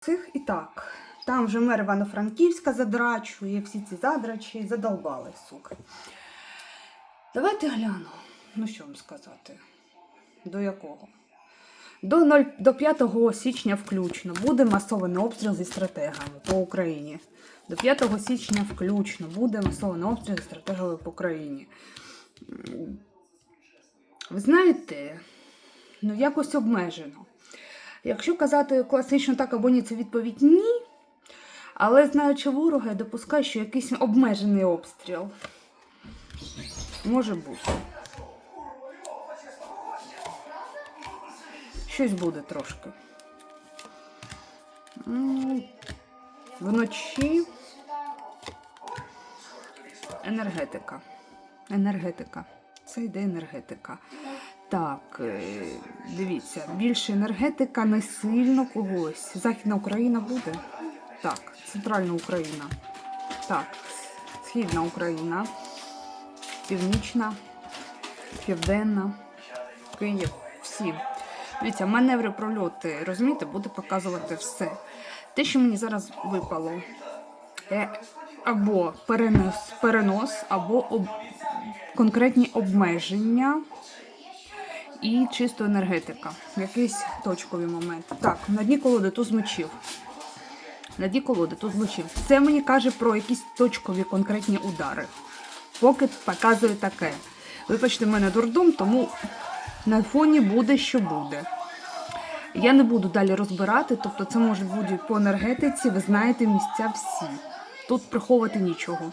Цих і так. Там вже мер Івано-Франківська задрачує, всі ці задрачі задолбали, сука. Давайте гляну. Ну що вам сказати? До якого? До, 0, до 5 січня включно буде масований обстріл зі стратегами по Україні. До 5 січня включно буде масований обстріл зі стратегами по Україні. Ви знаєте, ну якось обмежено. Якщо казати класично так або ні, це відповідь ні. Але знаючи ворога, я допускаю, що якийсь обмежений обстріл може бути. Щось буде трошки. Вночі енергетика. Енергетика. Це йде енергетика. Так, е, дивіться, більше енергетика не сильно когось. Західна Україна буде? Так, центральна Україна. Так, східна Україна, північна, південна, Київ, всі. Дивіться, маневри прольоти, розумієте, буде показувати все. Те, що мені зараз випало, е, або перенос, перенос або об, конкретні обмеження і чисто енергетика. Якийсь точковий момент. Так, на дні колоди туз мечів. На дні колоди туз мечів. Це мені каже про якісь точкові конкретні удари. Поки показує таке. Вибачте, в мене дурдом, тому на фоні буде, що буде. Я не буду далі розбирати, тобто це може бути по енергетиці, ви знаєте місця всі. Тут приховувати нічого.